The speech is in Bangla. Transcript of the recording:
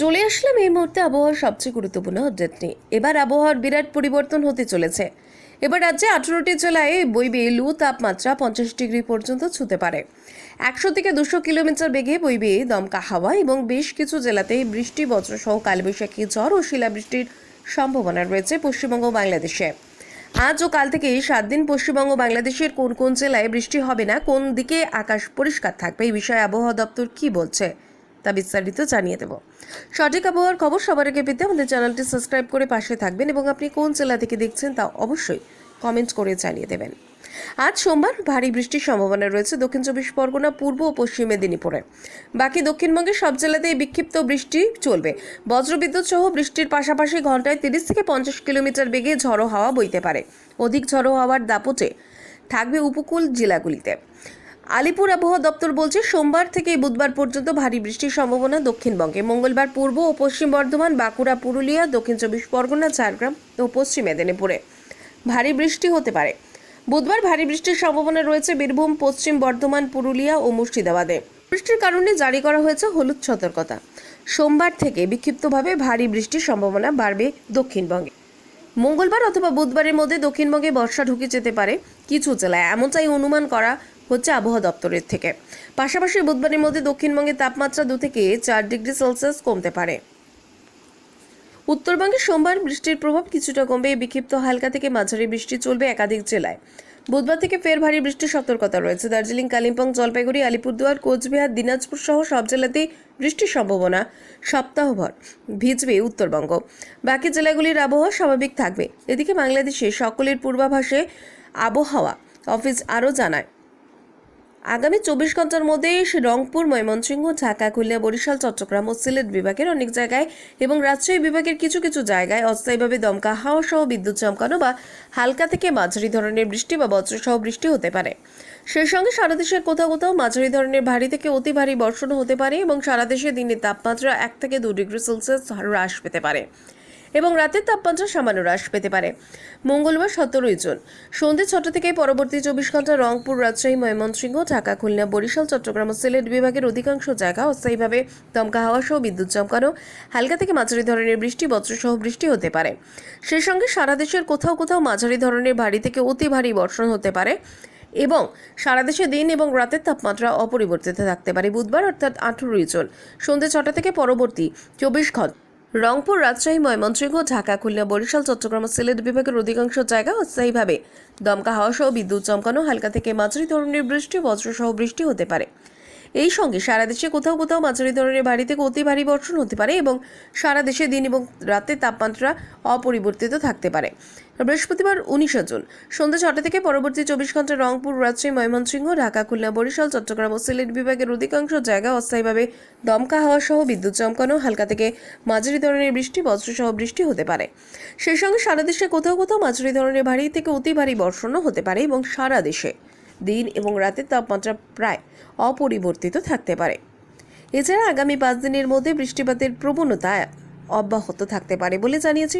চলে আসলাম এই মুহূর্তে আবহাওয়ার সবচেয়ে গুরুত্বপূর্ণ আপডেট নিয়ে এবার আবহাওয়ার বিরাট পরিবর্তন হতে চলেছে। এবার রাজ্যে আঠারোটি জেলায় বইবে লু তাপমাত্রা পঞ্চাশ ডিগ্রি পর্যন্ত ছুতে পারে। একশো থেকে দুশো কিলোমিটার বেগে বইবে দমকা হাওয়া এবং বেশ কিছু জেলাতে বৃষ্টি, বজ্রসহ কালবৈশাখী ঝড় ও শিলাবৃষ্টির সম্ভাবনা রয়েছে পশ্চিমবঙ্গ বাংলাদেশে। আজ ও কাল থেকে সাত দিন পশ্চিমবঙ্গ বাংলাদেশের কোন কোন জেলায় বৃষ্টি হবে না, কোন দিকে আকাশ পরিষ্কার থাকবে, এই বিষয়ে আবহাওয়া দপ্তর কি বলছে? তা বিস্তারিত জানিয়ে দেব। সঠিক আবহাওয়ার খবর সবার আগে পেতে আমাদের চ্যানেলটি সাবস্ক্রাইব করে পাশে থাকবেন এবং আপনি কোন জেলা থেকে দেখছেন তা অবশ্যই কমেন্ট করে জানিয়ে দেবেন। আজ সোমবার ভারী বৃষ্টির সম্ভাবনা রয়েছে দক্ষিণ চব্বিশ পরগনা, পূর্ব ও পশ্চিম মেদিনীপুরে। বাকি দক্ষিণবঙ্গের সব জেলাতেই বিক্ষিপ্ত বৃষ্টি চলবে। বজ্রবিদ্যুৎ সহ বৃষ্টির পাশাপাশি ঘন্টায় তিরিশ থেকে পঞ্চাশ কিলোমিটার বেগে ঝড়ো হাওয়া বইতে পারে। অধিক ঝড়ো হাওয়ার দাপটে থাকবে উপকূল জেলাগুলিতে। আলিপুর আবহাওয়া দপ্তর বলছে, সোমবার থেকে বুধবার পর্যন্ত ভারী বৃষ্টির সম্ভাবনা দক্ষিণবঙ্গে। মঙ্গলবার পূর্ব ও পশ্চিম বর্ধমান, বাঁকুড়া, পুরুলিয়া, দক্ষিণ চব্বিশ পরগনা, ঝাড়গ্রাম ও পশ্চিম মেদিনীপুরে ভারী বৃষ্টি হতে পারে। বুধবার ভারী বৃষ্টির সম্ভাবনা রয়েছে বীরভূম, পশ্চিম বর্ধমান, পুরুলিয়া ও মুর্শিদাবাদে। বৃষ্টির কারণে জারি করা হয়েছে হলুদ সতর্কতা। সোমবার থেকে বিক্ষিপ্তভাবে ভারী বৃষ্টির সম্ভাবনা বাড়বে দক্ষিণবঙ্গে। মঙ্গলবার অথবা বুধবারের মধ্যে দক্ষিণবঙ্গে বর্ষা ঢুকে যেতে পারে কিছু জেলায়। এমনটাই অনুমান করা হচ্ছে আবহাওয়া দপ্তরের থেকে। পাশাপাশি বুধবারের মধ্যে দক্ষিণবঙ্গে তাপমাত্রা দু থেকে চার ডিগ্রি সেলসিয়াস কমতে পারে। উত্তরবঙ্গে সোমবার বৃষ্টির প্রভাব কিছুটা কমবে। বিক্ষিপ্ত হালকা থেকে মাঝারি বৃষ্টি চলবে একাধিক জেলায়। বুধবার থেকে ফের ভারী বৃষ্টির সতর্কতা রয়েছে। দার্জিলিং, কালিম্পং, জলপাইগুড়ি, আলিপুরদুয়ার, কোচবিহার, দিনাজপুর সহ সব জেলাতেই বৃষ্টির সম্ভাবনা সপ্তাহভর ভিজবে উত্তরবঙ্গ। বাকি জেলাগুলির আবহাওয়া স্বাভাবিক থাকবে। এদিকে বাংলাদেশে সকলের পূর্বাভাসে আবহাওয়া। অফিস আরও জানায় আগামী চব্বিশ ঘণ্টার মধ্যে রংপুর, ময়মনসিংহ, ঢাকা, খুলনা, বরিশাল, চট্টগ্রাম ও সিলেট বিভাগের অনেক জায়গায় এবং রাজশাহী বিভাগের কিছু কিছু জায়গায় অস্থায়ীভাবে দমকা হাওয়া সহ বিদ্যুৎ চমকানো বা হালকা থেকে মাঝারি ধরনের বৃষ্টি বা বজ্রসহ বৃষ্টি হতে পারে। সেই সঙ্গে সারা দেশের কোথাও কোথাও মাঝারি ধরনের ভারী থেকে অতি ভারী বর্ষণ হতে পারে এবং সারা দেশে দিনের তাপমাত্রা এক থেকে দু ডিগ্রি সেলসিয়াস হ্রাস পেতে পারে। এবং রাতের তাপমাত্রা সামান্য হ্রাস পেতে পারে। মঙ্গলবার সতেরোই জুন সন্ধ্যে ছটা থেকে পরবর্তী চব্বিশ ঘণ্টা রংপুর, রাজশাহী, ময়মনসিংহ, ঢাকা, খুলনা, বরিশাল, চট্টগ্রাম ও সিলেট বিভাগের অধিকাংশ জায়গা অস্থায়ীভাবে দমকা হাওয়া সহ বিদ্যুৎ চমকানো, হালকা থেকে মাঝারি ধরনের বৃষ্টি, বজ্রসহ বৃষ্টি হতে পারে। সেই সঙ্গে সারা দেশের কোথাও কোথাও মাঝারি ধরনের ভারী থেকে অতি ভারী বর্ষণ হতে পারে এবং সারা দেশে দিন এবং রাতের তাপমাত্রা অপরিবর্তিত থাকতে পারে বুধবার, অর্থাৎ আঠেরোই জুন সন্ধ্যে ছটা থেকে পরবর্তী চব্বিশ ঘণ্টা। রংপুর রাজশাহী, ময়মনসিংহ, ঢাকা, খুলনা, বরিশাল, চট্টগ্রাম সিলেট বিভাগের অধিকাংশ জায়গা অস্থায়ীভাবে। দমকা হাওয়া সহ বিদ্যুৎ চমকানো, হালকা থেকে মাঝারি ধরনের বৃষ্টি, বজ্রসহ বৃষ্টি হতে পারে। এই সঙ্গে সারা দেশে কোথাও কোথাও মাঝারি ধরনের ভারী থেকে অতি ভারী বর্ষণ হতে পারে এবং সারা দেশে দিন এবং রাতের তাপমাত্রা অপরিবর্তিত থাকতে পারে। বৃহস্পতিবার উনিশে জুন, সন্ধ্যা ছটা থেকে পরবর্তী চব্বিশ ঘণ্টা রংপুর, রাজশাহী, ময়মনসিংহ, ঢাকা, খুলনা, বরিশাল, চট্টগ্রাম ও সিলেট বিভাগের অধিকাংশ জায়গা অস্থায়ীভাবে দমকা হাওয়া সহ বিদ্যুৎ চমকানো, হালকা থেকে মাঝারি ধরনের বৃষ্টি, বজ্রসহ বৃষ্টি হতে পারে। সেই সঙ্গে সারা দেশে কোথাও কোথাও মাঝারি ধরনের ভারী থেকে অতি ভারী বর্ষণও হতে পারে এবং সারা দেশে দিন এবং রাতের তাপমাত্রা প্রায় অপরিবর্তিত থাকতে পারে। এছাড়া আগামী পাঁচ দিনের মধ্যে বৃষ্টিপাতের প্রবণতা অব্যাহত থাকতে পারে বলে জানিয়েছে